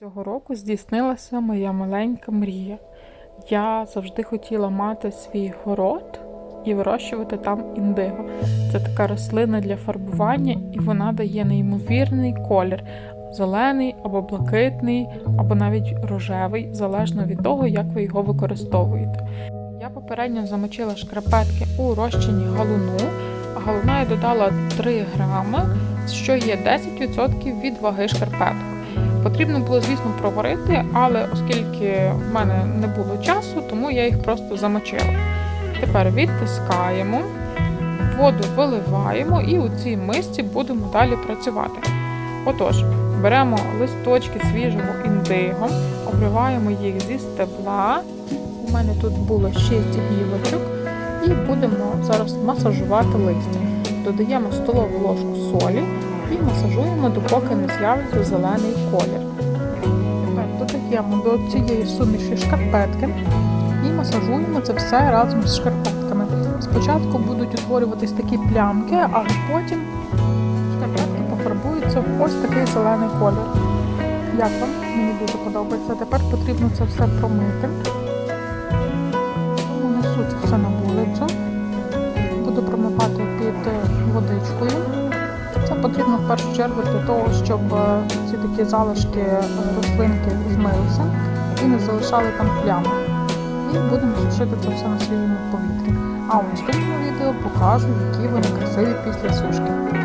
Цього року здійснилася моя маленька мрія. Я завжди хотіла мати свій город і вирощувати там індиго. Це така рослина для фарбування, і вона дає неймовірний колір зелений або блакитний, або навіть рожевий, залежно від того, як ви його використовуєте. Я попередньо замочила шкарпетки у розчині галуну, галуна я додала 3 грами, що є 10% від ваги шкарпеток. Потрібно було, звісно, проварити, але оскільки в мене не було часу, тому я їх просто замочила. Тепер відтискаємо, воду виливаємо і у цій мисці будемо далі працювати. Отож, беремо листочки свіжого індиго, обриваємо їх зі стебла. У мене тут було 6 гілочок, і будемо зараз масажувати листя. Додаємо столову ложку солі і масажуємо, допоки не з'явиться зелений колір. Тепер додаємо до цієї суміші шкарпетки і масажуємо це все разом з шкарпетками. Спочатку будуть утворюватись такі плямки, але потім шкарпетки пофарбуються в ось такий зелений колір. Як вам? Мені дуже подобається. Тепер потрібно це все промити. Першу чергу для того, щоб е, ці такі залишки е, рослинки змилися і не залишали там плями. І будемо сушити це все на свіжому повітрі. А у наступному відео покажу, які вони красиві після сушки.